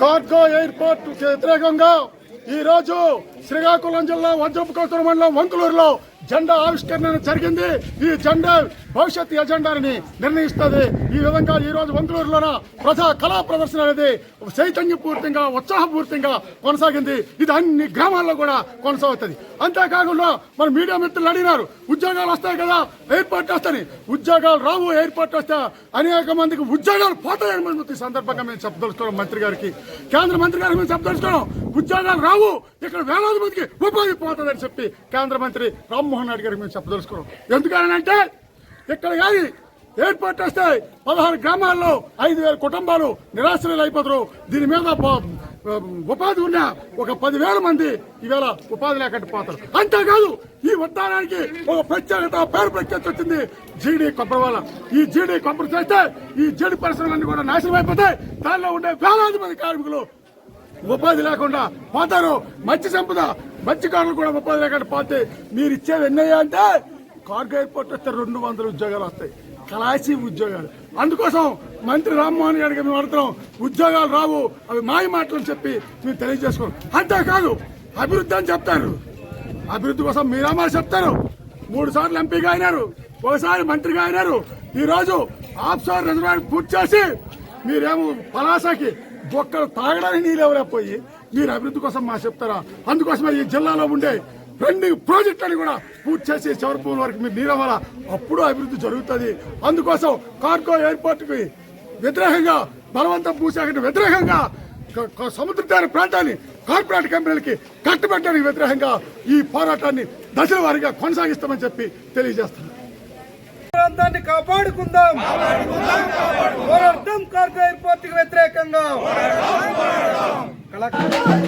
Cargo airport వ్యతిరేకంగా ఈ రోజు శ్రీకాకుళం జిల్లా వజ్రపుకోతల మండలం వంకులూరులో జెండా ఆవిష్కరణ జరిగింది. ఈ జెండా భవిష్యత్ ఎజెండాని నిర్ణయిస్తుంది. ఈ విధంగా ఈ రోజు వంకులూరులోన ప్రజా కళా ప్రదర్శన అనేది చైతన్యపూర్తిగా ఉత్సాహపూర్తిగా కొనసాగింది. ఇది అన్ని గ్రామాల్లో కూడా కొనసాగుతుంది. అంతేకాకుండా మన మీడియా మిత్రులు అడిగినారు ఉద్యోగాలు వస్తాయి కదా ఎయిర్పోర్ట్ వస్తాయి ఉద్యోగాలు రావు ఎయిర్పోర్ట్ వస్తే అనేక మందికి ఉద్యోగాలు పోతాయని మనం ఈ సందర్భంగా మేము చెప్పదలుచుకోవడం మంత్రి గారికి. కేంద్ర మంత్రి గారికి మేము చెప్పదలుచుకోవడం ఉద్యోగాలు రావు ఇక్కడ వేలాది మందికి ఉపాధి పోతుందని చెప్పి కేంద్ర మంత్రి రామ్మోహన్ రెడ్డి గారికి మేము చెప్పదలుచుకున్నాం. ఎందుకనంటే ఇక్కడ కానీ ఏర్పాటు వస్తే పదహారు గ్రామాల్లో ఐదు వేల కుటుంబాలు నిరాశ్రయులు అయిపోతారు. దీని మీద ఉపాధి ఉన్న ఒక పదివేల మంది ఈవేళ ఉపాధి లేకుండా పోతారు. అంతేకాదు ఈ ఉద్దానానికి ఒక ప్రత్యేకత పేరు ప్రఖ్యాతి వచ్చింది జీడీ కొబ్బరి వల్ల. ఈ జీడీ కొబ్బరి చేస్తే ఈ జీడి పరిశ్రమలన్నీ కూడా నాశనం అయిపోతాయి. దానిలో ఉండే వేలాది మంది కార్మికులు ఉపాధి లేకుండా పోతారు. మత్స్య సంపద మత్స్యకారులు కూడా ఉపాధి లేకుండా పోతే. మీరు ఇచ్చేది ఎన్నయ్యా అంటే కార్గో ఎయిర్పోర్ట్ వస్తే రెండు వందల ఉద్యోగాలు వస్తాయి. కలాసి ఉద్యోగాలు. అందుకోసం మంత్రి రామ్మోహన్ గారికి మేము అడుగుతున్నాం ఉద్యోగాలు రావు అవి మాయ మాటలు చెప్పి మేము తెలియజేసుకోం అంతేకాదు అభివృద్ధి అని చెప్తారు. అభివృద్ధి కోసం మీరేమో చెప్తారు. మూడు సార్లు ఎంపీగా అయినారు ఒకసారి మంత్రిగా అయినారు. ఈ రోజు రిజర్వాయర్ పూర్తి చేసి మీరేమో పలాసకి బొక్కలు తాగడానికి నీళ్ళు పోయి మీరు అభివృద్ధి కోసం మా చెప్తారా? అందుకోసమే ఈ జిల్లాలో ఉండే రెండు ప్రాజెక్టులను కూడా పూర్తి చేసి చివరిపూర్ వరకు మీరు నీరు అప్పుడు అభివృద్ధి జరుగుతుంది. అందుకోసం కార్గో ఎయిర్పోర్ట్కి వ్యతిరేకంగా బలవంతం భూసేకరణ వ్యతిరేకంగా సముద్ర తీర ప్రాంతాన్ని కార్పొరేట్ కంపెనీలకి కట్టుబెట్టడానికి వ్యతిరేకంగా ఈ పోరాటాన్ని దశల వారీగా కొనసాగిస్తామని చెప్పి తెలియజేస్తున్నాను కాపాడుకుందాం. Kalakarno! Kalakarno! Kalakarno!